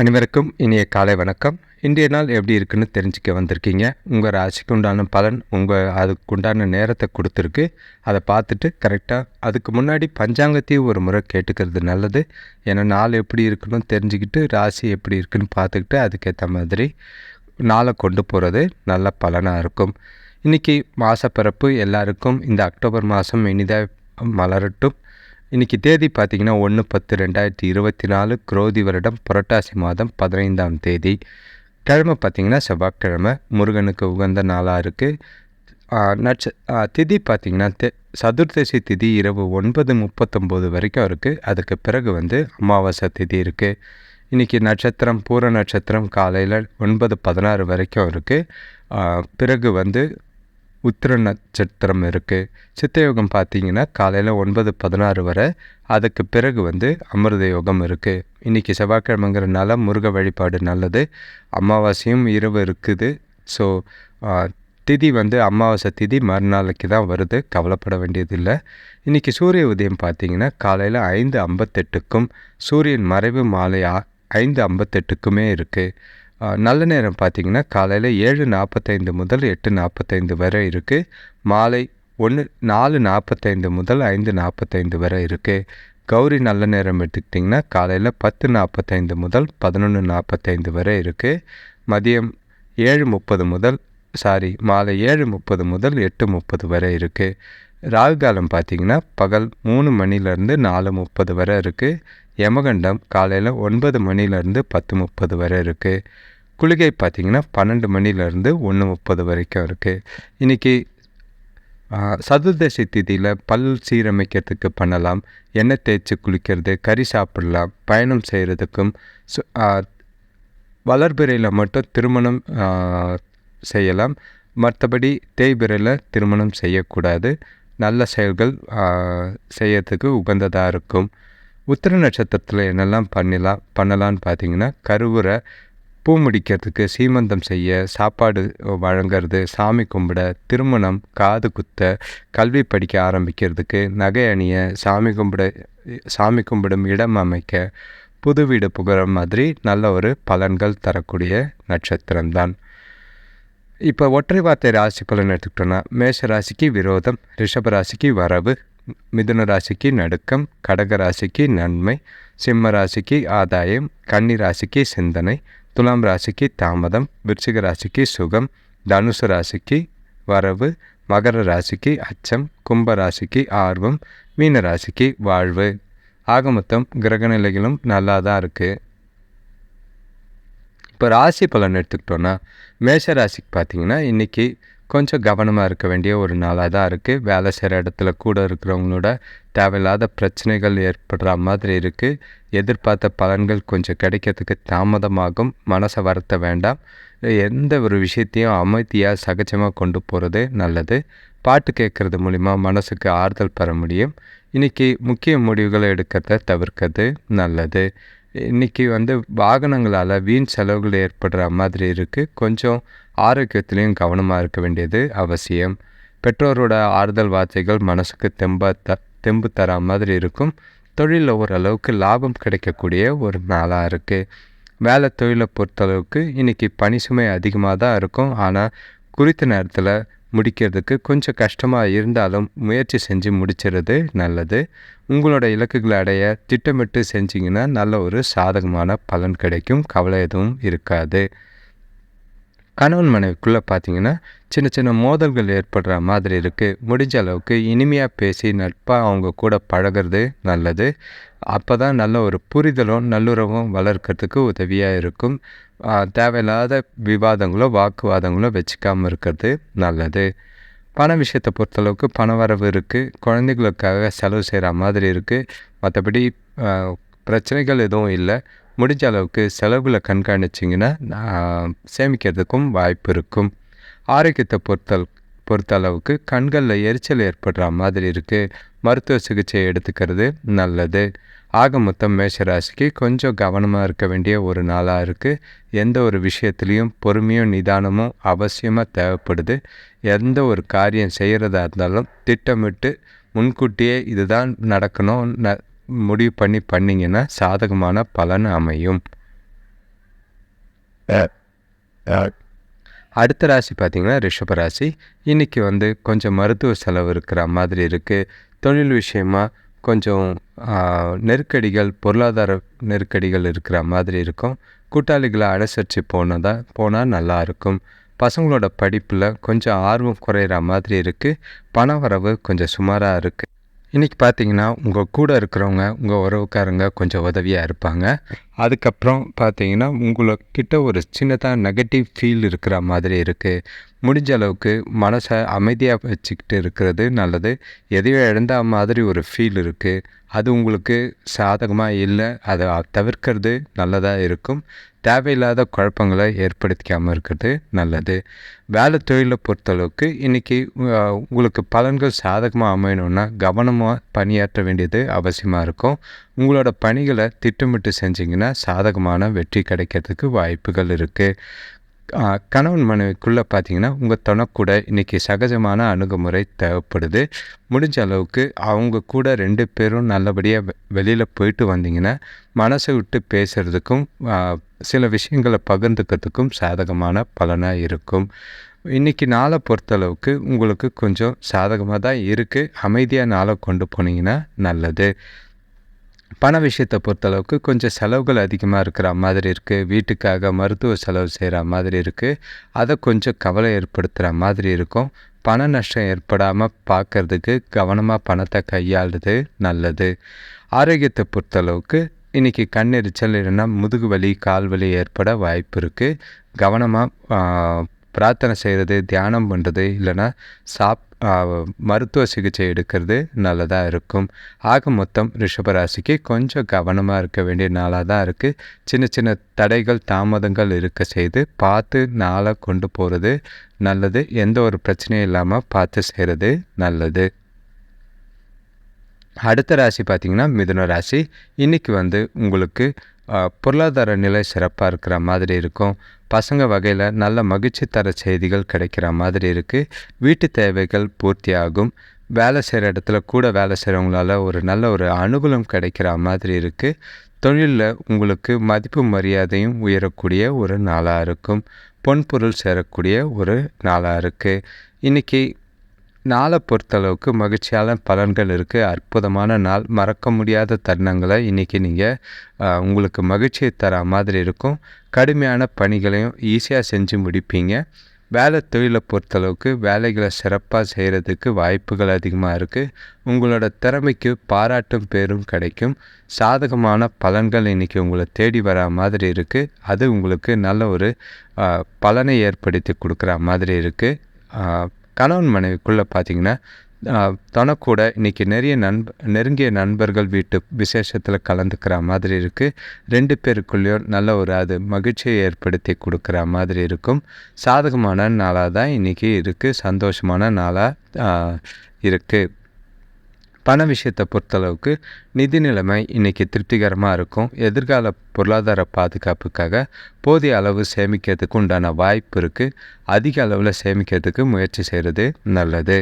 அனைவருக்கும் இனிய காலை வணக்கம். இன்றைய நாள் எப்படி இருக்குன்னு தெரிஞ்சுக்க வந்திருக்கீங்க. உங்கள் ராசிக்கு உண்டான பலன் உங்கள் அதுக்கு உண்டான நேரத்தை கொடுத்துருக்கு. அதை பார்த்துட்டு கரெக்டாக அதுக்கு முன்னாடி பஞ்சாங்கத்தையும் ஒரு முறை கேட்டுக்கிறது நல்லது. ஏன்னா நாள் எப்படி இருக்குன்னு தெரிஞ்சுக்கிட்டு ராசி எப்படி இருக்குன்னு பார்த்துக்கிட்டு அதுக்கேற்ற மாதிரி நாளை கொண்டு போகிறது நல்ல பலனாக இருக்கும். இன்றைக்கி மாதப்பிறப்பு எல்லாருக்கும் இந்த அக்டோபர் மாதம் இனிதாக மலரட்டும். இன்றைக்கி தேதி பார்த்திங்கன்னா ஒன்று பத்து ரெண்டாயிரத்தி இருபத்தி நாலு குரோதி வருடம் புரட்டாசி மாதம் பதினைந்தாம் தேதி. கிழமை பார்த்திங்கன்னா செவ்வாய்க்கிழமை முருகனுக்கு உகந்த நாளாக இருக்குது நட்ச திதி பார்த்திங்கன்னா தெ சதுர்தசி திதி இரவு ஒன்பது முப்பத்தொம்போது வரைக்கும் இருக்குது அதுக்கு பிறகு வந்து அமாவாசை திதி இருக்குது இன்றைக்கி நட்சத்திரம் பூர நட்சத்திரம் காலையில் ஒன்பது பதினாறு வரைக்கும் இருக்குது பிறகு வந்து உத்திர நட்சத்திரம் இருக்குது சித்தயோகம் பார்த்தீங்கன்னா காலையில் ஒன்பது பதினாறு வரை அதுக்கு பிறகு வந்து அமிர்த யோகம் இருக்குது இன்றைக்கி செவ்வாய்க்கிழமைங்கிறனால முருக வழிபாடு நல்லது. அமாவாசையும் இரவு இருக்குது. ஸோ திதி வந்து அமாவாசை திதி மறுநாளைக்கு தான் வருது. கவலைப்பட வேண்டியதில்லை. இன்றைக்கி சூரிய உதயம் பார்த்தீங்கன்னா காலையில் ஐந்து ஐம்பத்தெட்டுக்கும் சூரியன் மறைவு மாலை ஐந்து ஐம்பத்தெட்டுக்குமே இருக்குது நல்ல நேரம் பார்த்திங்கன்னா காலையில் ஏழு நாற்பத்தைந்து முதல் எட்டு நாற்பத்தைந்து வரை இருக்குது மாலை ஒன்று நாலு நாற்பத்தைந்து முதல் ஐந்து நாற்பத்தைந்து வரை இருக்குது கௌரி நல்ல நேரம் எடுத்துக்கிட்டிங்கன்னா காலையில் பத்து நாற்பத்தைந்து முதல் பதினொன்று நாற்பத்தைந்து வரை இருக்குது மதியம் ஏழு முப்பது முதல் சாரி மாலை ஏழு முப்பது முதல் எட்டு முப்பது வரை இருக்குது ராகு காலம் பார்த்திங்கன்னா பகல் மூணு மணிலேருந்து நாலு முப்பது வரை இருக்குது யமகண்டம் காலையில் ஒன்பது மணிலேருந்து பத்து முப்பது வரை இருக்குது குளிகை பார்த்திங்கன்னா பன்னெண்டு மணிலேருந்து ஒன்று முப்பது வரைக்கும் இருக்குது இன்றைக்கி சதுர்தசி திதியில் பல் சீரமைக்கிறதுக்கு பண்ணலாம். எண்ணெய் தேய்ச்சி குளிக்கிறது கறி சாப்பிடலாம் பயணம் செய்கிறதுக்கும் வளர்பிறையில் மட்டும் திருமணம் செய்யலாம். மற்றபடி தேய்பிறையில் திருமணம் செய்யக்கூடாது. நல்ல செயல்கள் செய்யறதுக்கு உகந்ததாக இருக்கும். உத்திர நட்சத்திரத்தில் என்னெல்லாம் பண்ணலாம் பண்ணலான்னு பார்த்தீங்கன்னா கருவுரை பூ முடிக்கிறதுக்கு சீமந்தம் செய்ய சாப்பாடு வழங்கிறது சாமி கும்பிட திருமணம் காது குத்த கல்வி படிக்க ஆரம்பிக்கிறதுக்கு நகை அணிய சாமி கும்பிட சாமி கும்பிடும் இடம் அமைக்க புது வீடு புகழ மாதிரி நல்ல ஒரு பலன்கள் தரக்கூடிய நட்சத்திரம்தான். இப்போ ஒற்றை வார்த்தை ராசி பலன் எடுத்துக்கிட்டோன்னா மேஷ ராசிக்கு விரோதம் ரிஷப ராசிக்கு வரவு மிதுன ராசிக்கு நடுக்கம் கடக ராசிக்கு நன்மை சிம்ம ராசிக்கு ஆதாயம் கன்னி ராசிக்கு சிந்தனை துலாம் ராசிக்கு தாமதம் விருச்சிக ராசிக்கு சுகம் தனுசு ராசிக்கு வரவு மகர ராசிக்கு அச்சம் கும்ப ராசிக்கு ஆர்வம் மீன ராசிக்கு வாழ்வு. ஆக மொத்தம் கிரக நிலைகளும் நல்லா தான் இருக்குது இப்போ ராசி பலன் எடுத்துக்கிட்டோன்னா மேஷ ராசிக்கு பார்த்தீங்கன்னா இன்றைக்கி கொஞ்சம் கவனமாக இருக்க வேண்டிய ஒரு நாளாக தான் இருக்குது வேலை செய்கிற இடத்துல கூட இருக்கிறவங்களோட தேவையில்லாத பிரச்சனைகள் ஏற்படுற மாதிரி இருக்குது எதிர்பார்த்த பலன்கள் கொஞ்சம் கிடைக்கிறதுக்கு தாமதமாகும். மனசை வருத்த வேண்டாம். எந்த ஒரு விஷயத்தையும் அமைதியாக சகஜமாக கொண்டு போகிறது நல்லது. பாட்டு கேட்குறது மூலிமா மனசுக்கு ஆறுதல் பெற முடியும். இன்றைக்கி முக்கிய முடிவுகளை எடுக்கிறத தவிர்க்கிறது நல்லது. இன்றைக்கி வந்து வாகனங்களால் வீண் செலவுகள் ஏற்படுற மாதிரி இருக்குது கொஞ்சம் ஆரோக்கியத்துலேயும் கவனமாக இருக்க வேண்டியது அவசியம். பெற்றோரோட ஆறுதல் வார்த்தைகள் மனசுக்கு தெம்ப த தெம்பு தர மாதிரி இருக்கும். தொழிலில் ஓரளவுக்கு லாபம் கிடைக்கக்கூடிய ஒரு நாளாக இருக்குது வேலை தொழிலை பொறுத்தளவுக்கு இன்றைக்கி பணி சுமை அதிகமாக தான் இருக்கும். ஆனால் குறித்த நேரத்தில் முடிக்கிறதுக்கு கொஞ்சம் கஷ்டமாக இருந்தாலும் முயற்சி செஞ்சு முடிச்சிடுறது நல்லது. உங்களோட இலக்குகளை அடைய திட்டமிட்டு செஞ்சிங்கன்னா நல்ல ஒரு சாதகமான பலன் கிடைக்கும். கவலை எதுவும் இருக்காது. கணவன் மனைவிக்குள்ளே பார்த்தீங்கன்னா சின்ன சின்ன மோதல்கள் ஏற்படுற மாதிரி இருக்குது முடிஞ்ச அளவுக்கு இனிமையாக பேசி நட்பாக அவங்க கூட பழகிறது நல்லது. அப்போ தான் நல்ல ஒரு புரிதலும் நல்லுறவும் வளர்க்கறதுக்கு உதவியாக இருக்கும். தேவையில்லாத விவாதங்களோ வாக்குவாதங்களோ வச்சுக்காமல் இருக்கிறது நல்லது. பண விஷயத்தை பொறுத்தளவுக்கு பண வரவு இருக்குது குழந்தைகளுக்காக செலவு செய்கிற மாதிரி இருக்குது மற்றபடி பிரச்சனைகள் எதுவும் இல்லை. முடிஞ்ச அளவுக்கு செலவுகளை கண்காணிச்சிங்கன்னா சேமிக்கிறதுக்கும் வாய்ப்பு இருக்கும். ஆரோக்கியத்தை பொறுத்தல் பொறுத்த அளவுக்கு கண்களில் எரிச்சல் ஏற்படுற மாதிரி இருக்குது மருத்துவ சிகிச்சை எடுத்துக்கிறது நல்லது. ஆக மொத்தம் மேஷராசிக்கு கொஞ்சம் கவனமாக இருக்க வேண்டிய ஒரு நாளாக இருக்குது எந்த ஒரு விஷயத்துலேயும் பொறுமையும் நிதானமும் அவசியமாக தேவைப்படுது. எந்த ஒரு காரியம் செய்கிறதா இருந்தாலும் திட்டமிட்டு முன்கூட்டியே இதுதான் நடக்கணும். ந முடிவு பண்ணி பண்ணிங்கன்னா சாதகமான பலன் அமையும். அடுத்த ராசி பார்த்திங்கன்னா ரிஷப ராசி. இன்றைக்கி வந்து கொஞ்சம் மருத்துவ செலவு இருக்கிற மாதிரி இருக்குது தொழில் விஷயமா கொஞ்சம் நெருக்கடிகள் பொருளாதார நெருக்கடிகள் இருக்கிற மாதிரி இருக்கும். கூட்டாளிகளை அனுசரித்து போனதா போனால் நல்லாயிருக்கும் பசங்களோட படிப்பில் கொஞ்சம் ஆர்வம் குறையிற மாதிரி இருக்குது பண வரவு கொஞ்சம் சுமாராக இருக்குது இன்றைக்கி பார்த்தீங்கன்னா உங்கள் கூட இருக்கிறவங்க உங்கள் உறவுக்காரங்க கொஞ்சம் உதவியாக இருப்பாங்க. அதுக்கப்புறம் பார்த்தீங்கன்னா உங்கள்கிட்ட ஒரு சின்னதாக நெகட்டிவ் ஃபீல் இருக்கிற மாதிரி இருக்குது முடிஞ்ச அளவுக்கு மனசை அமைதியாக வச்சுக்கிட்டு இருக்கிறது நல்லது. எதையோ இழந்த மாதிரி ஒரு ஃபீல் இருக்குது அது உங்களுக்கு சாதகமாக இல்லை அதை தவிர்க்கிறது நல்லதாக இருக்கும். தேவையில்லாத குழப்பங்களை ஏற்படுத்திக்காமல் இருக்கிறது நல்லது. வேலை தொழிலை பொறுத்தளவுக்கு இன்றைக்கி உங்களுக்கு பலன்கள் சாதகமாக அமையணும்னா கவனமாக பணியாற்ற வேண்டியது அவசியமாக இருக்கும். உங்களோட பணிகளை திட்டமிட்டு செஞ்சிங்கன்னா சாதகமான வெற்றி கிடைக்கிறதுக்கு வாய்ப்புகள் இருக்குது கணவன் மனைவிக்குள்ளே பார்த்தீங்கன்னா உங்கள் தனக்கூட இன்றைக்கி சகஜமான அணுகுமுறை தேவைப்படுது. முடிஞ்ச அளவுக்கு அவங்க கூட ரெண்டு பேரும் நல்லபடியாக வெளியில் போயிட்டு வந்தீங்கன்னா மனசை விட்டு பேசுகிறதுக்கும் சில விஷயங்களை பகிர்ந்துக்கிறதுக்கும் சாதகமான பலனாக இருக்கும். இன்றைக்கி நாளை பொறுத்தளவுக்கு உங்களுக்கு கொஞ்சம் சாதகமாக தான் இருக்குது அமைதியாக நாளை கொண்டு போனீங்கன்னா நல்லது. பண விஷயத்தை பொறுத்தளவுக்கு கொஞ்சம் செலவுகள் அதிகமாக இருக்கிற மாதிரி இருக்குது வீட்டுக்காக மருத்துவ செலவு செய்கிற மாதிரி இருக்குது அதை கொஞ்சம் கவலை ஏற்படுத்துகிற மாதிரி இருக்கும். பண நஷ்டம் ஏற்படாமல் பார்க்குறதுக்கு கவனமாக பணத்தை கையாளுறது நல்லது. ஆரோக்கியத்தை பொறுத்தளவுக்கு இன்றைக்கி கண்ணெரிச்சல் இல்லைன்னா முதுகு வலி கால் வலி ஏற்பட வாய்ப்பு இருக்குது கவனமாக பிரார்த்தனை செய்கிறது தியானம் பண்ணுறது இல்லைன்னா சாப் மருத்துவ சிகிச்சை எடுக்கிறது நல்லதாக இருக்கும். ஆக மொத்தம் ரிஷபராசிக்கு கொஞ்சம் கவனமாக இருக்க வேண்டிய நாளாக தான் இருக்குது சின்ன சின்ன தடைகள் தாமதங்கள் இருக்க செய்து பார்த்து நாளை கொண்டு போகிறது நல்லது. எந்த ஒரு பிரச்சனையும் இல்லாமல் பார்த்து செய்கிறது நல்லது. அடுத்த ராசி பார்த்திங்கன்னா மிதுன ராசி. இன்றைக்கி வந்து உங்களுக்கு பொருளாதார நிலை சிறப்பாக இருக்கிற மாதிரி இருக்கும். பசங்க வகையில் நல்ல மகிழ்ச்சி தர செய்திகள் கிடைக்கிற மாதிரி இருக்குது வீட்டு தேவைகள் பூர்த்தியாகும். வேலை செய்கிற இடத்துல கூட வேலை செய்கிறவங்களால ஒரு நல்ல ஒரு அனுகூலம் கிடைக்கிற மாதிரி இருக்குது தொழிலில் உங்களுக்கு மதிப்பு மரியாதையும் உயரக்கூடிய ஒரு நாளாக இருக்கும். பொன்பொருள் சேரக்கூடிய ஒரு நாளாக இருக்குது இன்றைக்கி நாளை பொறுத்தளவுக்கு மகிழ்ச்சியான பலன்கள் இருக்குது அற்புதமான நாள். மறக்க முடியாத தருணங்களை இன்றைக்கி நீங்கள் உங்களுக்கு மகிழ்ச்சியை தர மாதிரி இருக்கும். கடுமையான பணிகளையும் ஈஸியாக செஞ்சு முடிப்பீங்க. வேலை தொழிலை பொறுத்தளவுக்கு வேலைகளை சிறப்பாக செய்கிறதுக்கு வாய்ப்புகள் அதிகமாக இருக்குது உங்களோட திறமைக்கு பாராட்டும் பேரும் கிடைக்கும். சாதகமான பலன்கள் இன்றைக்கி உங்களை தேடி வர மாதிரி இருக்குது அது உங்களுக்கு நல்ல ஒரு பலனை ஏற்படுத்தி கொடுக்குற மாதிரி இருக்குது கணவன் மனைவிக்குள்ளே பார்த்தீங்கன்னா தனக்கூட இன்றைக்கி நிறைய நண்ப நெருங்கிய நண்பர்கள் வீட்டு விசேஷத்தில் கலந்துக்கிற மாதிரி இருக்குது ரெண்டு பேருக்குள்ளேயும் நல்ல ஒரு அது மகிழ்ச்சியை ஏற்படுத்தி கொடுக்குற மாதிரி இருக்கும். சாதகமான நாளாக தான் இன்றைக்கி இருக்குது சந்தோஷமான நாளாக இருக்குது பண விஷயத்தை பொறுத்தளவுக்கு நிதி நிலைமை இன்றைக்கி திருப்திகரமாக இருக்கும். எதிர்கால பொருளாதார பாதுகாப்புக்காக போதிய அளவு சேமிக்கிறதுக்கு உண்டான வாய்ப்பு இருக்குது அதிக அளவில் சேமிக்கிறதுக்கு முயற்சி செய்கிறது நல்லது.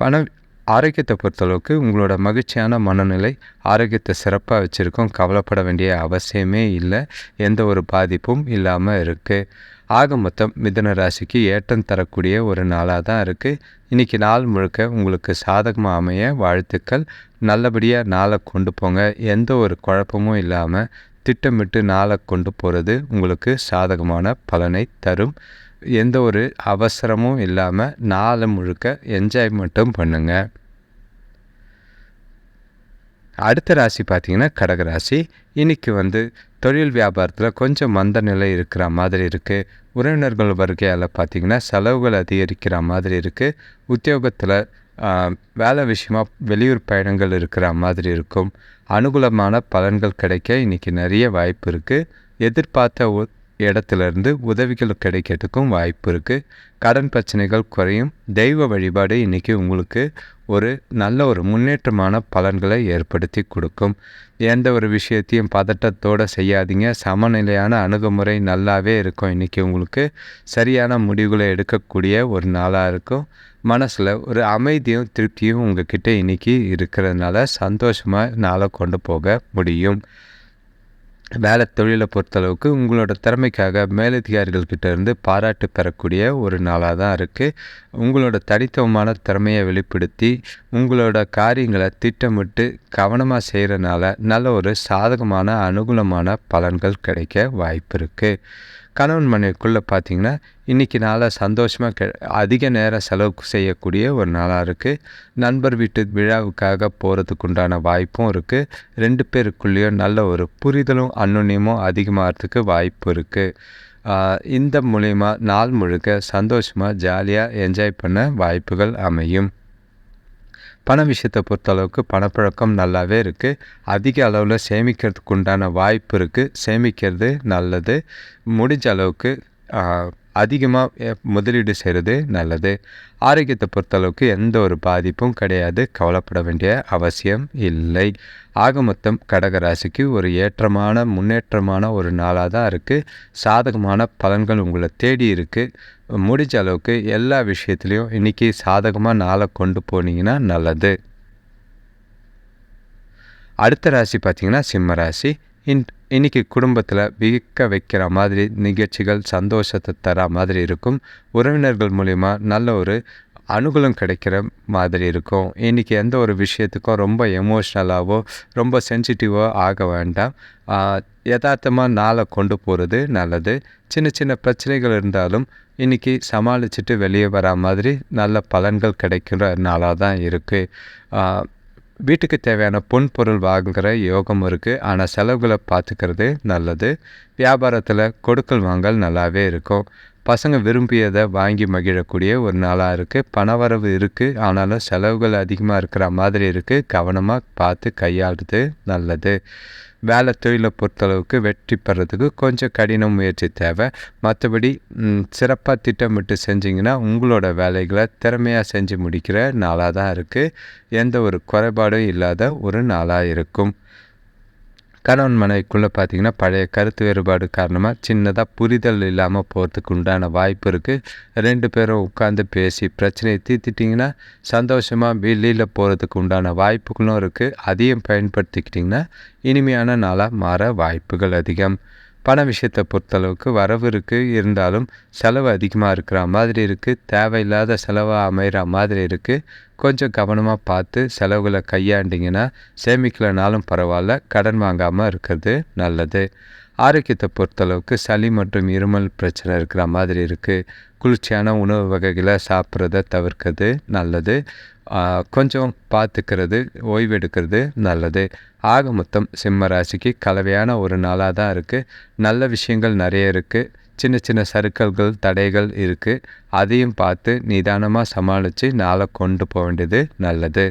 பண ஆரோக்கியத்தை பொறுத்தளவுக்கு உங்களோட மகிழ்ச்சியான மனநிலை ஆரோக்கியத்தை சிறப்பாக வச்சுருக்கோம். கவலைப்பட வேண்டிய அவசியமே இல்லை. எந்த ஒரு பாதிப்பும் இல்லாமல் இருக்குது ஆக மொத்தம் மிதன ராசிக்கு ஏற்றம் தரக்கூடிய ஒரு நாளாக தான் இருக்குது இன்றைக்கி நாள் முழுக்க உங்களுக்கு சாதகமாக அமைய வாழ்த்துக்கள். நல்லபடியாக நாளை கொண்டு போங்க. எந்த ஒரு குழப்பமும் இல்லாமல் திட்டமிட்டு நாளை கொண்டு போகிறது உங்களுக்கு சாதகமான பலனை தரும். எந்த ஒரு அவசரமும் இல்லாமல் நாளை முழுக்க என்ஜாய் மட்டும் பண்ணுங்கள் அடுத்த ராசி பார்த்திங்கன்னா கடகராசி. இன்றைக்கி வந்து தொழில் வியாபாரத்தில் கொஞ்சம் மந்த நிலை இருக்கிற மாதிரி இருக்குது உறவினர்கள் வருகையால் பார்த்திங்கன்னா செலவுகள் அதிகரிக்கிற மாதிரி இருக்குது உத்தியோகத்தில் வேலை விஷயமாக வெளியூர் பயணங்கள் இருக்கிற மாதிரி இருக்கும். அனுகூலமான பலன்கள் கிடைக்க இன்றைக்கி நிறைய வாய்ப்பு இருக்குது எதிர்பார்த்த இடத்துலேருந்து உதவிகள் கிடைக்கிறதுக்கும் வாய்ப்பு இருக்குது கடன் பிரச்சனைகள் குறையும். தெய்வ வழிபாடு இன்றைக்கி உங்களுக்கு ஒரு நல்ல ஒரு முன்னேற்றமான பலன்களை ஏற்படுத்தி கொடுக்கும். எந்த ஒரு விஷயத்தையும் பதட்டத்தோடு செய்யாதீங்க. சமநிலையான அணுகுமுறை நல்லாவே இருக்கும். இன்றைக்கி உங்களுக்கு சரியான முடிவுகளை எடுக்கக்கூடிய ஒரு நாளாக இருக்கும். மனசில் ஒரு அமைதியும் திருப்தியும் உங்ககிட்ட இன்றைக்கி இருக்கிறதுனால சந்தோஷமாக நாளை கொண்டு போக முடியும். வேலை தொழிலை பொறுத்தளவுக்கு உங்களோட திறமைக்காக மேலதிகாரிகள்கிட்ட இருந்து பாராட்டு பெறக்கூடிய ஒரு நாளாக தான் இருக்குது உங்களோட தனித்துவமான திறமையை வெளிப்படுத்தி உங்களோட காரியங்களை திட்டமிட்டு கவனமாக செய்கிறனால நல்ல ஒரு சாதகமான அனுகூலமான பலன்கள் கிடைக்க வாய்ப்பு இருக்குது கணவன் மனைவிக்குள்ளே பார்த்தீங்கன்னா இன்றைக்கி நாளாக சந்தோஷமாக கெ அதிக நேரம் செலவு செய்யக்கூடிய ஒரு நாளாக இருக்குது நண்பர் வீட்டு விழாவுக்காக போகிறதுக்கு உண்டான வாய்ப்பும் இருக்குது ரெண்டு பேருக்குள்ளேயும் நல்ல ஒரு புரிதலும் அன்னுன்யமும் அதிகமாகிறதுக்கு வாய்ப்பு இருக்குது இந்த மூலிமா நாள் முழுக்க சந்தோஷமாக ஜாலியாக என்ஜாய் பண்ண வாய்ப்புகள் அமையும். பண விஷயத்தை பொறுத்தளவுக்கு பணப்பழக்கம் நல்லாவே இருக்குது அதிக அளவில் சேமிக்கிறதுக்கு உண்டான வாய்ப்பு இருக்குது சேமிக்கிறது நல்லது. முடிஞ்ச அளவுக்கு அதிகமாக முதலீடு செய்கிறது நல்லது. ஆரோக்கியத்தை பொறுத்தளவுக்கு எந்த ஒரு பாதிப்பும் கிடையாது. கவலைப்பட வேண்டிய அவசியம் இல்லை. ஆக மொத்தம் கடகராசிக்கு ஒரு ஏற்றமான முன்னேற்றமான ஒரு நாளாக தான் இருக்குது சாதகமான பலன்கள் உங்களை தேடி இருக்குது முடிஞ்ச அளவுக்கு எல்லா விஷயத்துலேயும் இன்றைக்கி சாதகமாக நாளை கொண்டு போனீங்கன்னா நல்லது. அடுத்த ராசி பார்த்திங்கன்னா சிம்ம ராசி. இன் இன்றைக்கி குடும்பத்தில் விற்க வைக்கிற மாதிரி நிகழ்ச்சிகள் சந்தோஷத்தை தர மாதிரி இருக்கும். உறவினர்கள் மூலிமா நல்ல ஒரு அனுகூலம் கிடைக்கிற மாதிரி இருக்கும். இன்றைக்கி எந்த ஒரு விஷயத்துக்கும் ரொம்ப எமோஷ்னலாகவோ ரொம்ப சென்சிட்டிவோ ஆக வேண்டாம். யதார்த்தமாக நாளை கொண்டு போகிறது நல்லது. சின்ன சின்ன பிரச்சனைகள் இருந்தாலும் இன்றைக்கி சமாளிச்சுட்டு வெளியே வர மாதிரி நல்ல பலன்கள் கிடைக்கிற நாளாக தான் இருக்குது வீட்டுக்கு தேவையான பொன் பொருள் வாங்குகிற யோகம் இருக்குது ஆனால் செலவுகளை பார்த்துக்கிறது நல்லது. வியாபாரத்தில் கொடுக்கல் வாங்கல் நல்லாவே இருக்கும். பசங்க விரும்பியதை வாங்கி மகிழக்கூடிய ஒரு நாளாக இருக்குது பணவரவு இருக்குது ஆனாலும் செலவுகள் அதிகமாக இருக்கிற மாதிரி இருக்குது கவனமாக பார்த்து கையாளுறது நல்லது. வேலை தொழிலை பொறுத்தளவுக்கு வெற்றி பெறதுக்கு கொஞ்சம் கடின முயற்சி தேவை. மற்றபடி சிறப்பாக திட்டமிட்டு செஞ்சிங்கன்னா உங்களோட வேலைகளை திறமையாக செஞ்சு முடிக்கிற நாளாக தான் இருக்குது எந்த ஒரு குறைபாடும் இல்லாத ஒரு நாளாக இருக்கும். கணவன் மனைவிக்குள்ளே பார்த்தீங்கன்னா பழைய கருத்து வேறுபாடு காரணமாக சின்னதாக புரிதல் இல்லாமல் போகிறதுக்கு உண்டான வாய்ப்பு இருக்குது ரெண்டு பேரும் உட்காந்து பேசி பிரச்சனையை தீர்த்திட்டிங்கன்னா சந்தோஷமாக வெளியில் போகிறதுக்கு உண்டான வாய்ப்புகளும் இருக்குது அதையும் பயன்படுத்திக்கிட்டிங்கன்னா இனிமையான நாளாக மாற வாய்ப்புகள் அதிகம். பண விஷயத்தை பொறுத்தளவுக்கு வரவு இருக்குது இருந்தாலும் செலவு அதிகமாக இருக்கிற மாதிரி இருக்குது தேவையில்லாத செலவாக அமைகிற மாதிரி இருக்குது கொஞ்சம் கவனமாக பார்த்து செலவுகளை கையாண்டிங்கன்னா சேமிக்கலைனாலும் பரவாயில்ல கடன் வாங்காமல் இருக்கிறது நல்லது. ஆரோக்கியத்தை பொறுத்தளவுக்கு சளி மற்றும் இருமல் பிரச்சனை இருக்கிற மாதிரி இருக்குது குளிர்ச்சியான உணவு வகைகளை சாப்பிட்றத தவிர்க்கிறது நல்லது. கொஞ்சம் பார்த்துக்கிறது ஓய்வெடுக்கிறது நல்லது. ஆக மொத்தம் சிம்ம ராசிக்கு கலவையான ஒரு நாளாக தான் இருக்குது நல்ல விஷயங்கள் நிறைய இருக்குது சின்ன சின்ன சறுக்கல்கள் தடைகள் இருக்குது அதையும் பார்த்து நிதானமாக சமாளித்து நாளை கொண்டு போக வேண்டியது நல்லது.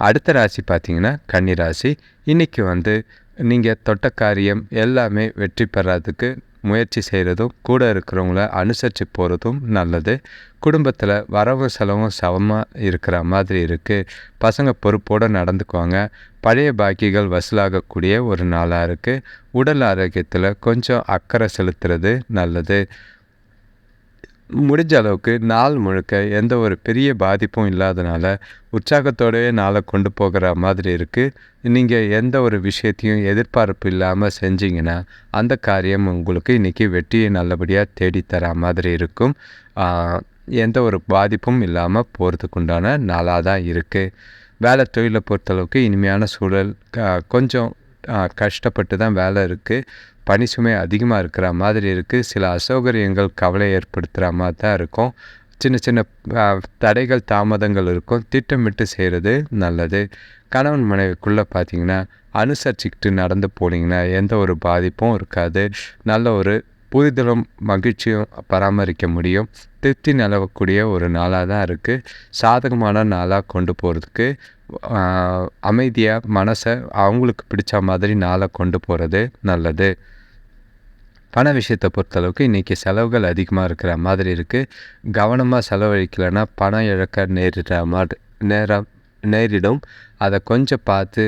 அடுத்த ராசி பார்த்தீங்கன்னா கன்னி ராசி இன்றைக்கி வந்து நீங்கள் தொட்ட காரியம் எல்லாமே வெற்றி பெறாததுக்கு முயற்சி செய்கிறதும் கூட இருக்கிறவங்கள அனுசரித்து போகிறதும் நல்லது. குடும்பத்தில் வரவும் செலவும் சமமாக இருக்கிற மாதிரி இருக்குது பசங்க பொறுப்போடு நடந்துக்குவாங்க. பழைய பாக்கிகள் வசூலாகக்கூடிய ஒரு நாளாக இருக்குது உடல் ஆரோக்கியத்தில் கொஞ்சம் அக்கறை செலுத்துறது நல்லது. முடிஞ்ச அளவுக்கு நாள் முழுக்க எந்த ஒரு பெரிய பாதிப்பும் இல்லாதனால உற்சாகத்தோடவே நாளை கொண்டு போகிற மாதிரி இருக்குது நீங்கள் எந்த ஒரு விஷயத்தையும் எதிர்பார்ப்பு இல்லாமல் செஞ்சிங்கன்னா அந்த காரியம் உங்களுக்கு இன்றைக்கி வெற்றியை நல்லபடியாக தேடித்தர மாதிரி இருக்கும். எந்த ஒரு பாதிப்பும் இல்லாமல் போகிறதுக்குண்டான நாளாக தான் இருக்குது வேலை தொழிலை பொறுத்தளவுக்கு இனிமையான சூழல் கொஞ்சம் கஷ்டப்பட்டு தான் வேலை இருக்குது பனிசுமை அதிகமாக இருக்கிற மாதிரி இருக்குது சில அசௌகரியங்கள் கவலை ஏற்படுத்துகிற மாதிரி தான் இருக்கும். சின்ன சின்ன தடைகள் தாமதங்கள் இருக்கும். திட்டமிட்டு செய்கிறது நல்லது. கணவன் மனைவிக்குள்ளே பார்த்தீங்கன்னா அனுசரிச்சுக்கிட்டு நடந்து போனீங்கன்னா எந்த ஒரு பாதிப்பும் இருக்காது. நல்ல ஒரு புரிதலும் மகிழ்ச்சியும் பராமரிக்க முடியும். திருப்தி நிலவக்கூடிய ஒரு நாளாக தான் இருக்குது சாதகமான நாளாக கொண்டு போகிறதுக்கு அமைதியாக மனசை அவங்களுக்கு பிடிச்ச மாதிரி நாளை கொண்டு போகிறது நல்லது. பண விஷயத்தை பொறுத்தளவுக்கு இன்றைக்கி செலவுகள் அதிகமாக இருக்கிற மாதிரி இருக்குது கவனமாக செலவழிக்கலைன்னா பணம் இழக்க நேரிடுற மாதிரி நேரம் நேரிடும். அதை கொஞ்சம் பார்த்து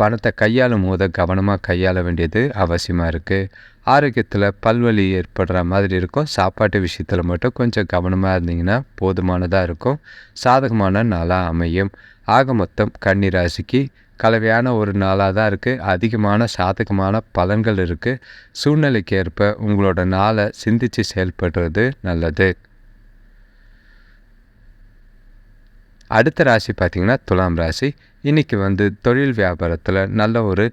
பணத்தை கையாளும் போது கவனமாக கையாள வேண்டியது அவசியமாக இருக்குது ஆரோக்கியத்தில் பல்வலி ஏற்படுற மாதிரி இருக்கும். சாப்பாட்டு விஷயத்தில் மட்டும் கொஞ்சம் கவனமாக இருந்தீங்கன்னா போதுமானதாக இருக்கும். சாதகமான நாளாக அமையும். ஆக மொத்தம் கன்னி ராசிக்கு கலவையான ஒரு நாளாக தான் இருக்குது அதிகமான சாதகமான பலன்கள் இருக்குது சூழ்நிலைக்கு ஏற்ப உங்களோட நாளை சிந்தித்து செயல்படுறது நல்லது. அடுத்த ராசி பார்த்திங்கன்னா துலாம் ராசி. இன்றைக்கி வந்து தொழில் வியாபாரத்தில் நல்ல ஒரு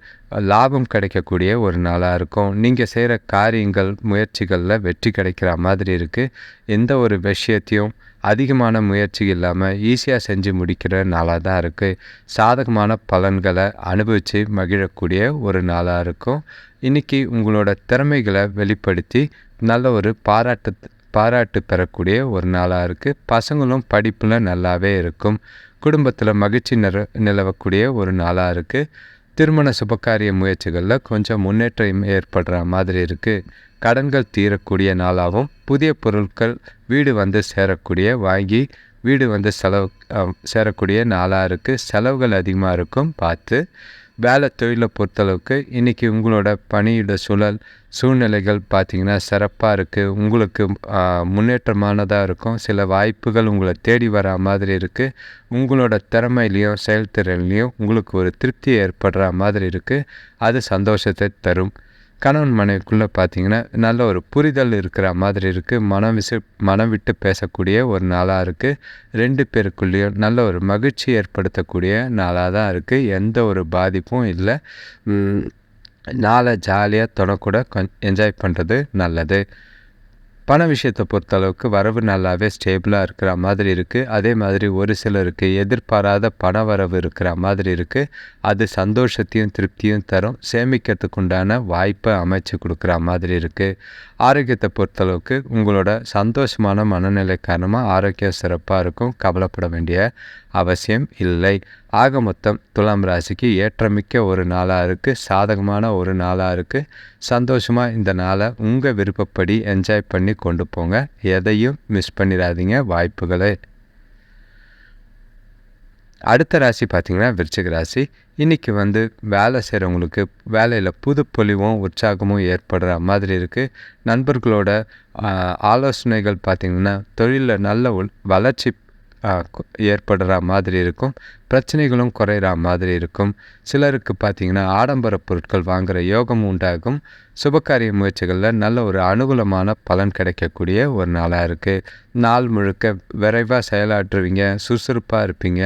லாபம் கிடைக்கக்கூடிய ஒரு நாளாக இருக்கும். நீங்கள் செய்கிற காரியங்கள் முயற்சிகளில் வெற்றி கிடைக்கிற மாதிரி இருக்குது எந்த ஒரு விஷயத்தையும் அதிகமான முயற்சி இல்லாமல் ஈஸியாக செஞ்சு முடிக்கிற நாளாக தான் இருக்குது சாதகமான பலன்களை அனுபவித்து மகிழக்கூடிய ஒரு நாளாக இருக்கும். இன்றைக்கி உங்களோட திறமைகளை வெளிப்படுத்தி நல்ல ஒரு பாராட்டு பாராட்டு பெறக்கூடிய ஒரு நாளாக இருக்குது பசங்களும் படிப்பில் நல்லாவே இருக்கும். குடும்பத்தில் மகிழ்ச்சி நிற நிலவக்கூடிய ஒரு நாளாக இருக்குது திருமண சுபகாரிய முயற்சிகளில் கொஞ்சம் முன்னேற்றம் ஏற்படுற மாதிரி இருக்குது கடன்கள் தீரக்கூடிய நாளாகவும் புதிய பொருட்கள் வீடு வந்து சேரக்கூடிய வாங்கி வீடு வந்து செலவு சேரக்கூடிய நாளாக இருக்குது செலவுகள் அதிகமாக இருக்கும் பார்த்து. வேலை தொழிலை பொறுத்தளவுக்கு இன்றைக்கி உங்களோட பணியோட சூழல் சூழ்நிலைகள் பார்த்திங்கன்னா சிறப்பாக இருக்குது உங்களுக்கு முன்னேற்றமானதாக இருக்கும். சில வாய்ப்புகள் உங்களை தேடி வர மாதிரி இருக்குது உங்களோட திறமையிலையும் செயல்திறன்லையும் உங்களுக்கு ஒரு திருப்தி ஏற்படுற மாதிரி இருக்குது அது சந்தோஷத்தை தரும். கணவன் மனைவிக்குள்ளே பார்த்தீங்கன்னா நல்ல ஒரு புரிதல் இருக்கிற மாதிரி இருக்குது மனம் விசு மனம் விட்டு பேசக்கூடிய ஒரு நாளாக இருக்குது ரெண்டு பேருக்குள்ளேயும் நல்ல ஒரு மகிழ்ச்சி ஏற்படுத்தக்கூடிய நாளாக தான் இருக்குது எந்த ஒரு பாதிப்பும் இல்லை. நாளை ஜாலியாக தொடக்கூட கொஞ் என்ஜாய் பண்ணுறது நல்லது. பண விஷயத்தை பொறுத்தளவுக்கு வரவு நல்லாவே ஸ்டேபிளாக இருக்கிற மாதிரி இருக்குது அதே மாதிரி ஒரு சிலருக்கு எதிர்பாராத பண வரவு இருக்கிற மாதிரி இருக்குது அது சந்தோஷத்தையும் திருப்தியும் தரும். சேமிக்கிறதுக்கு உண்டான வாய்ப்பை அமைச்சு கொடுக்குற மாதிரி இருக்குது ஆரோக்கியத்தை பொறுத்தளவுக்கு உங்களோட சந்தோஷமான மனநிலை காரணமாக ஆரோக்கியம் சிறப்பாக இருக்கும். கவலைப்பட வேண்டிய அவசியம் இல்லை. ஆக மொத்தம் துலாம் ராசிக்கு ஏற்றமிக்க ஒரு நாளாக இருக்குது சாதகமான ஒரு நாளாக இருக்குது சந்தோஷமாக இந்த நாளை உங்கள் விருப்பப்படி என்ஜாய் பண்ணி கொண்டு போங்க. எதையும் மிஸ் பண்ணிடாதீங்க வாய்ப்புகளை. அடுத்த ராசி பார்த்திங்கன்னா விருச்சிக ராசி. இன்றைக்கி வந்து வேலை செய்கிறவங்களுக்கு வேலையில் புது பொலிவும் உற்சாகமும் ஏற்படுற மாதிரி இருக்குது நண்பர்களோட ஆலோசனைகள் பார்த்திங்கன்னா தொழிலில் நல்ல வளர்ச்சி ஏற்படுற மாதிரி இருக்கும். பிரச்சனைகளும் குறையிற மாதிரி இருக்கும். சிலருக்கு பார்த்திங்கன்னா ஆடம்பர பொருட்கள் வாங்குகிற யோகம் உண்டாகும். சுபகாரிய முயற்சிகளில் நல்ல ஒரு அனுகூலமான பலன் கிடைக்கக்கூடிய ஒரு நாளாக இருக்குது நாள் முழுக்க விரைவாக செயலாற்றுவீங்க சுறுசுறுப்பாக இருப்பீங்க.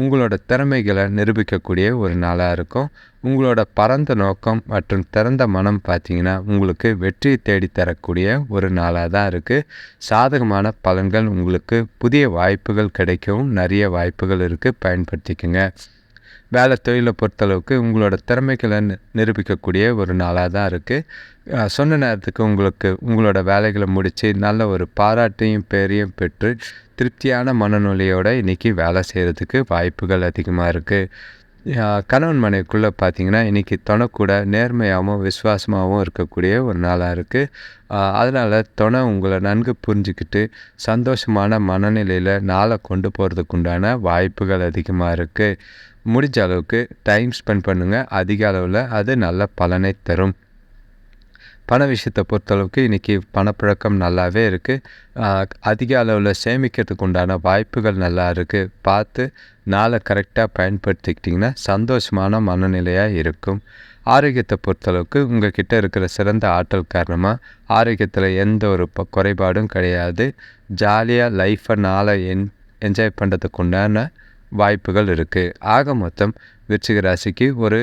உங்களோட திறமைகளை நிரூபிக்கக்கூடிய ஒரு நாளாக இருக்கும். உங்களோட பரந்த நோக்கம் மற்றும் திறந்த மனம் பார்த்தீங்கன்னா உங்களுக்கு வெற்றி தேடி தரக்கூடிய ஒரு நாளாக தான் இருக்குது சாதகமான பலன்கள் உங்களுக்கு புதிய வாய்ப்புகள் கிடைக்கவும் நிறைய வாய்ப்புகள் இருக்குது பயன்படுத்திக்கோங்க வேலை தொழிலை பொறுத்தளவுக்கு உங்களோட திறமைகளை நிரூபிக்கக்கூடிய ஒரு நாளாக தான் இருக்குது சொன்ன நேரத்துக்கு உங்களுக்கு உங்களோட வேலைகளை முடித்து நல்ல ஒரு பாராட்டையும் பேரையும் பெற்று திருப்தியான மனநிலையோடு இன்றைக்கி வேலை செய்கிறதுக்கு வாய்ப்புகள் அதிகமாக இருக்குது கணவன் மனைவிக்குள்ளே பார்த்தீங்கன்னா இன்றைக்கி துணைக்கூட நேர்மையாகவும் விசுவாசமாகவும் இருக்கக்கூடிய ஒரு நாளாக இருக்குது அதனால் துணை உங்களை நன்கு புரிஞ்சுக்கிட்டு சந்தோஷமான மனநிலையில் நாளை கொண்டு போகிறதுக்கு உண்டான வாய்ப்புகள் அதிகமாக இருக்குது முடிஞ்ச அளவுக்கு டைம் ஸ்பெண்ட் பண்ணுங்கள் அதிக அளவில் அது நல்ல பலனை தரும். பண விஷயத்தை பொறுத்தளவுக்கு இன்றைக்கி பணப்பழக்கம் நல்லாவே இருக்குது அதிக அளவில் சேமிக்கிறதுக்கு உண்டான வாய்ப்புகள் நல்லா இருக்குது பார்த்து நாளை கரெக்டாக பயன்படுத்திக்கிட்டிங்கன்னா சந்தோஷமான மனநிலையாக இருக்கும். ஆரோக்கியத்தை பொறுத்தளவுக்கு உங்கள் கிட்டே இருக்கிற சிறந்த ஆற்றல் காரணமாக ஆரோக்கியத்தில் எந்த ஒரு ப குறைபாடும் கிடையாது. ஜாலியாக லைஃப்பை நாளை என் என்ஜாய் பண்ணுறதுக்கு உண்டான வாய்ப்புகள் இருக்குது ஆக மொத்தம் விருச்சிக ராசிக்கு ஒரு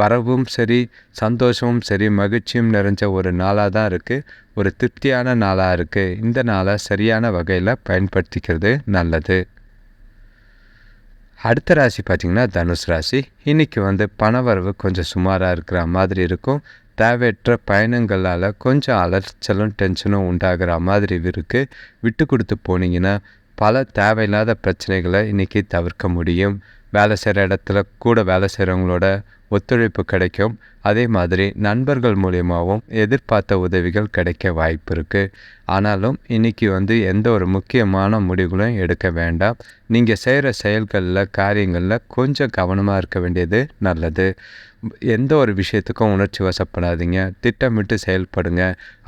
வரவும் சரி சந்தோஷமும் சரி மகிழ்ச்சியும் நிறைஞ்ச ஒரு நாளாக தான் இருக்குது ஒரு திருப்தியான நாளாக இருக்குது இந்த நாளை சரியான வகையில் பயன்படுத்திக்கிறது நல்லது. அடுத்த ராசி பார்த்திங்கன்னா தனுஷ் ராசி. இன்றைக்கி வந்து பணவரவு கொஞ்சம் சுமாராக இருக்கிற மாதிரி இருக்கும். தேவையற்ற பயணங்களால் கொஞ்சம் அலைச்சலும் டென்ஷனும் உண்டாகிற மாதிரி இருக்குது விட்டு கொடுத்து போனீங்கன்னா பல தேவையில்லாத பிரச்சனைகளை இன்றைக்கி தவிர்க்க முடியும். வேலை செய்கிற இடத்துல கூட வேலை செய்கிறவங்களோட ஒத்துழைப்பு கிடைக்கும். அதே மாதிரி நண்பர்கள் மூலியமாகவும் எதிர்பார்த்த உதவிகள் கிடைக்க வாய்ப்பு இருக்குது ஆனாலும் இன்றைக்கி வந்து எந்த ஒரு முக்கியமான முடிவுகளும் எடுக்க வேண்டாம். நீங்கள் செய்கிற செயல்களில் காரியங்களில் கொஞ்சம் கவனமாக இருக்க வேண்டியது நல்லது. எந்த ஒரு விஷயத்துக்கும் உணர்ச்சி வசப்படாதீங்க. திட்டமிட்டு செயல்படுங்க.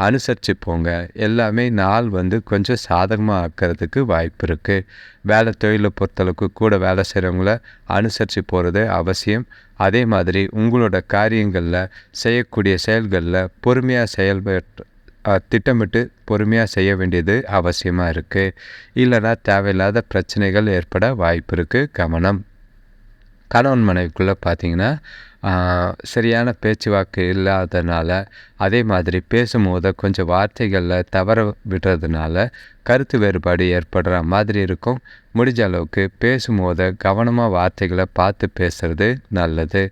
அனுசரித்து போங்க. எல்லாமே நாள் வந்து கொஞ்சம் சாதகமாக ஆக்கிறதுக்கு வாய்ப்பு இருக்குது வேலை தொழிலை பொறுத்தளவுக்கு கூட வேலை செய்கிறவங்கள அனுசரித்து போகிறது அவசியம். அதே மாதிரி உங்களோட காரியங்களில் செய்யக்கூடிய செயல்களில் பொறுமையாக செயல்பட்டு திட்டமிட்டு பொறுமையாக செய்ய வேண்டியது அவசியமாக இருக்குது இல்லைனா தேவையில்லாத பிரச்சனைகள் ஏற்பட வாய்ப்பு இருக்குது கவனம். கணவன் மனைவிக்குள்ளே பார்த்தீங்கன்னா சரியான பேச்சுவாக்கு இல்லாதனால அதே மாதிரி பேசும்போது கொஞ்சம் வார்த்தைகளில் தவற விடுறதுனால கருத்து வேறுபாடு ஏற்படுற மாதிரி இருக்கும். முடிஞ்ச அளவுக்கு பேசும்போது கவனமாக வார்த்தைகளை பார்த்து பேசுகிறது நல்லது.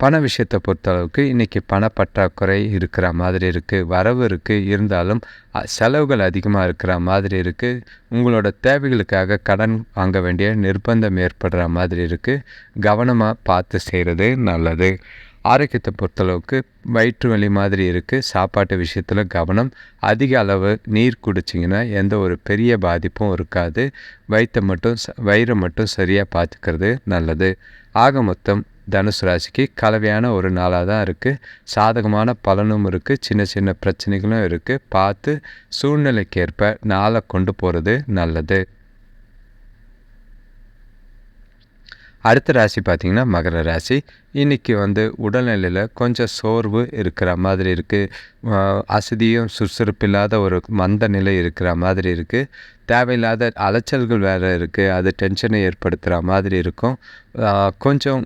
பண விஷயத்தை பொறுத்தளவுக்கு இன்றைக்கி பணப்பற்றாக்குறை இருக்கிற மாதிரி இருக்குது வரவு இருக்குது இருந்தாலும் செலவுகள் அதிகமாக இருக்கிற மாதிரி இருக்குது உங்களோட தேவைகளுக்காக கடன் வாங்க வேண்டிய நிர்பந்தம் ஏற்படுற மாதிரி இருக்குது கவனமாக பார்த்து செய்கிறது நல்லது. ஆரோக்கியத்தை பொறுத்தளவுக்கு வயிற்று வலி மாதிரி இருக்குது சாப்பாட்டு விஷயத்தில் கவனம். அதிக அளவு நீர் குடிச்சிங்கன்னா எந்த ஒரு பெரிய பாதிப்பும் இருக்காது. வயிற்றை மட்டும் வயிறை மட்டும் சரியாக பார்த்துக்கிறது நல்லது. ஆக மொத்தம் தனுசு ராசிக்கு கலவையான ஒரு நாளாக தான் இருக்குது சாதகமான பலனும் இருக்குது சின்ன சின்ன பிரச்சனைகளும் இருக்குது பார்த்து சூழ்நிலைக்கேற்ப நாளை கொண்டு போகிறது நல்லது. அடுத்த ராசி பார்த்திங்கன்னா மகர ராசி. இன்றைக்கி வந்து உடல்நிலையில் கொஞ்சம் சோர்வு இருக்கிற மாதிரி இருக்குது அசதியும் சுறுசுறுப்பில்லாத ஒரு மந்த நிலை இருக்கிற மாதிரி இருக்குது தேவையில்லாத அலைச்சல்கள் வேறு இருக்குது அது டென்ஷனை ஏற்படுத்துகிற மாதிரி இருக்கும். கொஞ்சம்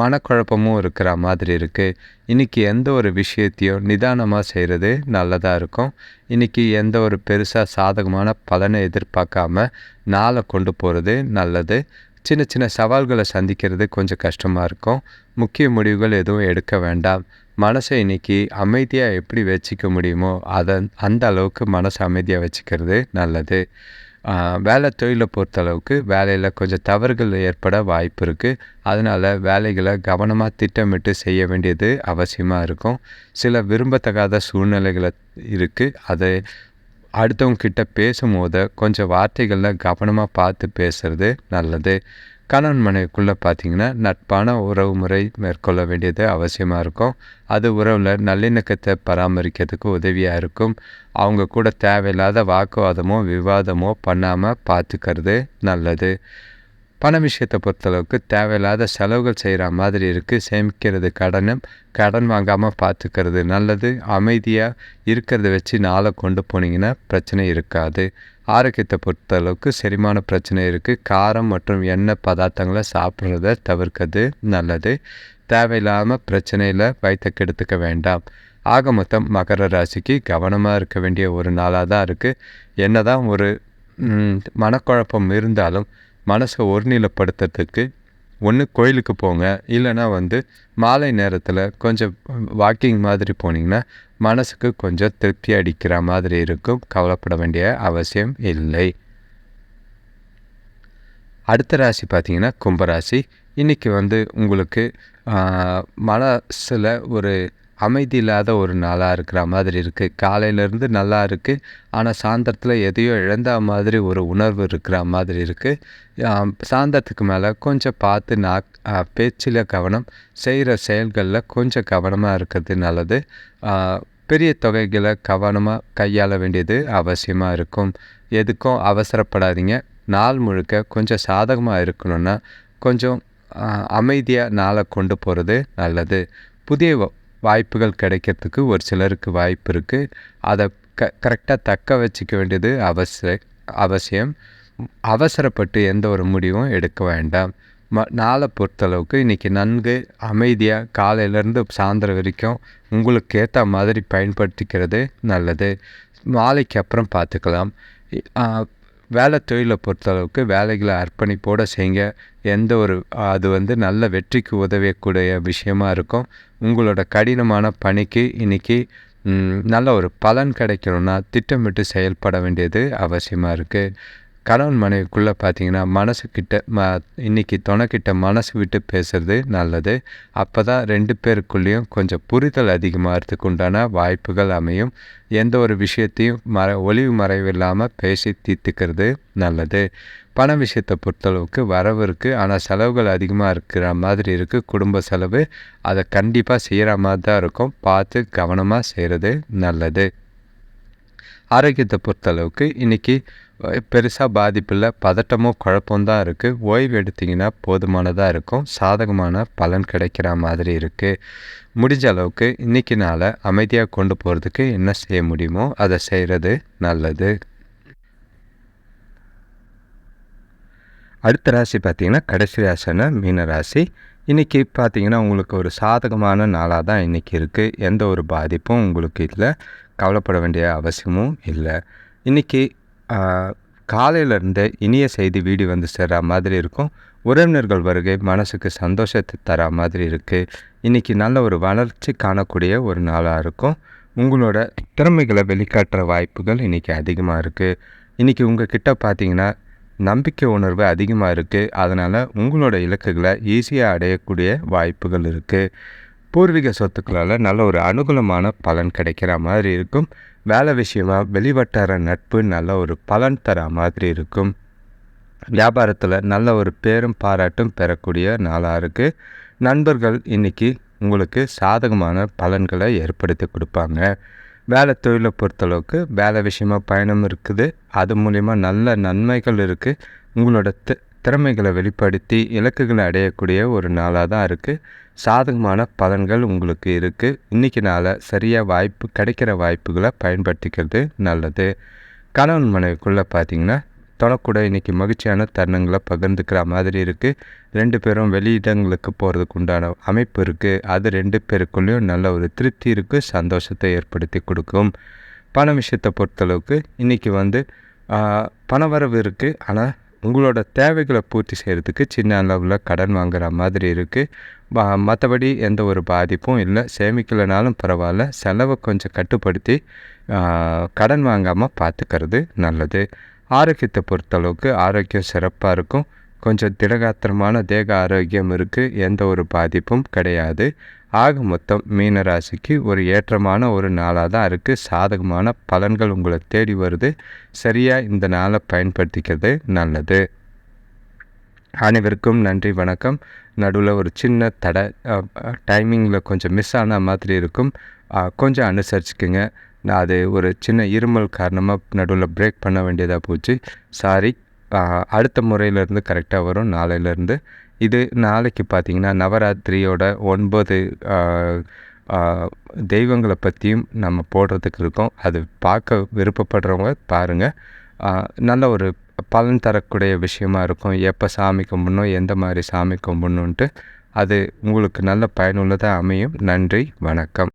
மனக்குழப்பமும் இருக்கிற மாதிரி இருக்குது இன்றைக்கி எந்த ஒரு விஷயத்தையும் நிதானமாக செய்கிறது நல்லதாக இருக்கும். இன்றைக்கி எந்த ஒரு பெருசாக சாதகமான பலனை எதிர்பார்க்காம நாளை கொண்டு போகிறது நல்லது. சின்ன சின்ன சவால்களை சந்திக்கிறது கொஞ்சம் கஷ்டமாக இருக்கும். முக்கிய முடிவுகள் எதுவும் எடுக்க வேண்டாம். மனசை இன்றைக்கி அமைதியாக எப்படி வச்சுக்க முடியுமோ அதை அந்த அளவுக்கு மனசை அமைதியாக வச்சுக்கிறது நல்லது. வேலை தொழிலை பொறுத்தளவுக்கு வேலையில் கொஞ்சம் தவறுகள் ஏற்பட வாய்ப்பு இருக்குது அதனால் வேலைகளை கவனமாக திட்டமிட்டு செய்ய வேண்டியது அவசியமாக இருக்கும். சில விரும்பத்தகாத சூழ்நிலைகளை இருக்குது அதை அடுத்தவங்க கிட்ட பேசும்போது கொஞ்சம் வார்த்தைகளில் கவனமாக பார்த்து பேசுகிறது நல்லது. கணவன் மனைவிக்குள்ளே பார்த்திங்கன்னா நட்பான உறவு முறை மேற்கொள்ள வேண்டியது அவசியமாக இருக்கும். அது உறவில் நல்லிணக்கத்தை பராமரிக்கிறதுக்கு உதவியாக இருக்கும். அவங்க கூட தேவையில்லாத வாக்குவாதமோ விவாதமோ பண்ணாமல் பார்த்துக்கிறது நல்லது. பண விஷயத்தை பொறுத்தளவுக்கு தேவையில்லாத செலவுகள் செய்கிற மாதிரி இருக்குது சேமிக்கிறது கடனும் கடன் வாங்காமல் பார்த்துக்கிறது நல்லது. அமைதியாக இருக்கிறத வச்சு நாளை கொண்டு போனீங்கன்னா பிரச்சனை இருக்காது. ஆரோக்கியத்தை பொறுத்தளவுக்கு செரிமான பிரச்சனை இருக்குது காரம் மற்றும் எண்ணெய் பதார்த்தங்களை சாப்பிட்றத தவிர்க்கிறது நல்லது. தேவையில்லாமல் பிரச்சனையில் வயிற்ற கெடுத்துக்க வேண்டாம். ஆக மொத்தம் மகர ராசிக்கு கவனமாக இருக்க வேண்டிய ஒரு நாளாக தான் இருக்குது என்ன தான் ஒரு மனக்குழப்பம் இருந்தாலும் மனசை ஒருநிலைப்படுத்துறதுக்கு ஒன்று கோயிலுக்கு போங்க. இல்லைனா வந்து மாலை நேரத்தில் கொஞ்சம் வாக்கிங் மாதிரி போனீங்கன்னா மனசுக்கு கொஞ்சம் திருப்தி அடிக்கிற மாதிரி இருக்கும். கவலைப்பட வேண்டிய அவசியம் இல்லை. அடுத்த ராசி பார்த்திங்கன்னா கும்பராசி. இன்றைக்கி வந்து உங்களுக்கு மனசில் ஒரு அமைதி இல்லாத ஒரு நாளாக இருக்கிற மாதிரி இருக்குது காலையிலேருந்து நல்லா இருக்குது ஆனால் சாயந்தரத்தில் எதையோ இழந்த மாதிரி ஒரு உணர்வு இருக்கிற மாதிரி இருக்குது சாயந்தரத்துக்கு மேலே கொஞ்சம் பார்த்து நான் பேச்சில் கவனம் செய்கிற செயல்களில் கொஞ்சம் கவனமாக இருக்கிறது நல்லது. பெரிய தொகைகளை கவனமாக கையாள வேண்டியது அவசியமாக இருக்கும். எதுக்கும் அவசரப்படாதீங்க. நாள் முழுக்க கொஞ்சம் சாதகமாக இருக்கணும்னா கொஞ்சம் அமைதியாக நாளை கொண்டு போகிறது நல்லது. புதிய வாய்ப்புகள் கிடைக்கிறதுக்கு ஒரு சிலருக்கு வாய்ப்பு இருக்குது அதை க கரெக்டாக தக்க வச்சுக்க வேண்டியது அவசிய அவசியம். அவசரப்பட்டு எந்த ஒரு முடிவும் எடுக்க வேண்டாம். ம நாளை பொறுத்தளவுக்கு இன்றைக்கி நன்கு அமைதியாக காலையிலேருந்து சாயந்தரம் வரைக்கும் உங்களுக்கு ஏற்ற மாதிரி பயன்படுத்திக்கிறது நல்லது. மாலைக்கு அப்புறம் பார்த்துக்கலாம் வேலை தொழிலை பொறுத்தளவுக்கு வேலைகளை அர்ப்பணிப்போடு செய்யுங்க. எந்த ஒரு அது வந்து நல்ல வெற்றிக்கு உதவியக்கூடிய விஷயமா இருக்கும். உங்களோட கடினமான பணிக்கு இன்றைக்கி நல்ல ஒரு பலன் கிடைக்கணும்னா திட்டமிட்டு செயல்பட வேண்டியது அவசியமாக இருக்குது கணவன் மனைவிக்குள்ளே பார்த்தீங்கன்னா மனசுக்கிட்ட ம இன்றைக்கி துணைக்கிட்ட மனசு விட்டு பேசுகிறது நல்லது. அப்போ தான் ரெண்டு பேருக்குள்ளேயும் கொஞ்சம் புரிதல் அதிகமாகிறதுக்கு உண்டான வாய்ப்புகள் அமையும். எந்த ஒரு விஷயத்தையும் மற ஒளிவு மறைவு இல்லாமல் பேசி தீர்த்துக்கிறது நல்லது. பண விஷயத்தை பொறுத்தளவுக்கு வரவு இருக்குது ஆனால் செலவுகள் அதிகமாக இருக்கிற மாதிரி இருக்குது குடும்ப செலவு அதை கண்டிப்பாக செய்கிற மாதிரி தான் இருக்கும். பார்த்து கவனமாக செய்கிறது நல்லது. ஆரோக்கியத்தை பொறுத்தளவுக்கு இன்றைக்கி பெருசாக பாதிப்பில் பதட்டமும் குழப்பம்தான் இருக்குது ஓய்வு எடுத்திங்கன்னா போதுமானதாக இருக்கும். சாதகமான பலன் கிடைக்கிற மாதிரி இருக்குது முடிஞ்ச அளவுக்கு இன்றைக்கி நாளை அமைதியாக கொண்டு போகிறதுக்கு என்ன செய்ய முடியுமோ அதை செய்கிறது நல்லது. அடுத்த ராசி பார்த்திங்கன்னா கடைசி ராசினா மீன ராசி. இன்றைக்கி பார்த்திங்கன்னா உங்களுக்கு ஒரு சாதகமான நாளாக தான் இன்றைக்கி இருக்குது எந்த ஒரு பாதிப்பும் உங்களுக்கு இல்லை. கவலைப்பட வேண்டிய அவசியமும் இல்லை. இன்றைக்கி காலையிலேருந்து இனிய செய்தி வீடு வந்து சேர்ற மாதிரி இருக்கும். உறவினர்கள் வருகை மனசுக்கு சந்தோஷத்தை தர மாதிரி இருக்குது இன்றைக்கி நல்ல ஒரு வளர்ச்சி காணக்கூடிய ஒரு நாளாக இருக்கும். உங்களோட திறமைகளை வெளிக்காட்டுற வாய்ப்புகள் இன்றைக்கி அதிகமாக இருக்குது இன்றைக்கி உங்கள் கிட்டே பார்த்தீங்கன்னா நம்பிக்கை உணர்வு அதிகமாக இருக்குது அதனால் உங்களோட இலக்குகளை ஈஸியாக அடையக்கூடிய வாய்ப்புகள் இருக்குது பூர்வீக சொத்துக்களால் நல்ல ஒரு அனுகூலமான பலன் கிடைக்கிற மாதிரி இருக்கும். வேலை விஷயமாக வெளிவட்டார நட்பு நல்ல ஒரு பலன் தர மாதிரி இருக்கும். வியாபாரத்தில் நல்ல ஒரு பேரும் பாராட்டும் பெறக்கூடிய நாளாக இருக்குது நண்பர்கள் இன்றைக்கி உங்களுக்கு சாதகமான பலன்களை ஏற்படுத்தி கொடுப்பாங்க. வேலை தொழிலை பொறுத்தளவுக்கு வேலை விஷயமாக பயணம் இருக்குது. அது மூலிமா நல்ல நன்மைகள் இருக்குது உங்களோட தி திறமைகளை வெளிப்படுத்தி இலக்குகளை அடையக்கூடிய ஒரு நாளாக தான் இருக்குது சாதகமான பலன்கள் உங்களுக்கு இருக்குது இன்றைக்கி நாளை சரியாக வாய்ப்பு கிடைக்கிற வாய்ப்புகளை பயன்படுத்திக்கிறது நல்லது. கணவன் மனைவிக்குள்ளே பார்த்திங்கன்னா தொடக்கூட இன்றைக்கி மகிழ்ச்சியான தருணங்களை பகிர்ந்துக்கிற மாதிரி இருக்குது ரெண்டு பேரும் வெளியிடங்களுக்கு போகிறதுக்கு உண்டான அமைப்பு இருக்குது அது ரெண்டு பேருக்குள்ளேயும் நல்ல ஒரு திருப்தி இருக்குது சந்தோஷத்தை ஏற்படுத்தி கொடுக்கும். பண விஷயத்தை பொறுத்தளவுக்கு இன்றைக்கி வந்து பணவரவு இருக்குது ஆனால் உங்களோட தேவைகளை பூர்த்தி செய்கிறதுக்கு சின்ன அளவில் கடன் வாங்குகிற மாதிரி இருக்குது மற்றபடி எந்த ஒரு பாதிப்பும் இல்லை. சேமிக்கலைனாலும் பரவாயில்ல. செலவை கொஞ்சம் கட்டுப்படுத்தி கடன் வாங்காமல் பார்த்துக்கிறது நல்லது. ஆரோக்கியத்தை பொறுத்தளவுக்கு ஆரோக்கியம் சிறப்பாக இருக்கும். கொஞ்சம் திடகாத்திரமான தேக ஆரோக்கியம் இருக்குது எந்த ஒரு பாதிப்பும் கிடையாது. ஆக மொத்தம் மீனராசிக்கு ஒரு ஏற்றமான ஒரு நாளாக தான் இருக்குது சாதகமான பலன்கள் உங்களை தேடி வருது. சரியாக இந்த நாளை பயன்படுத்திக்கிறது நல்லது. அனைவருக்கும் நன்றி வணக்கம். நடுவில் ஒரு சின்ன தடை டைமிங்கில் கொஞ்சம் மிஸ் ஆன மாதிரி இருக்கும். கொஞ்சம் அனுசரிச்சுக்குங்க. நான் அது ஒரு சின்ன இருமல் காரணமாக நடுவில் பிரேக் பண்ண வேண்டியதாக போச்சு. சாரி அடுத்த முறையிலேருந்து கரெக்டாக வரும். நாளையிலேருந்து. இது நாளைக்கு பார்த்திங்கன்னா நவராத்திரியோட ஒன்பது தெய்வங்களை பற்றியும் நம்ம போடுறதுக்கு இருக்கோம். அது பார்க்க விருப்பப்படுறவங்க பாருங்கள் நல்ல ஒரு பலன் தரக்கூடிய விஷயமா இருக்கும். எப்போ சாமி கும்பிடணும் எந்த மாதிரி சாமி கும்பிடணுன்ட்டு அது உங்களுக்கு நல்ல பயனுள்ளதாக அமையும். நன்றி. வணக்கம்.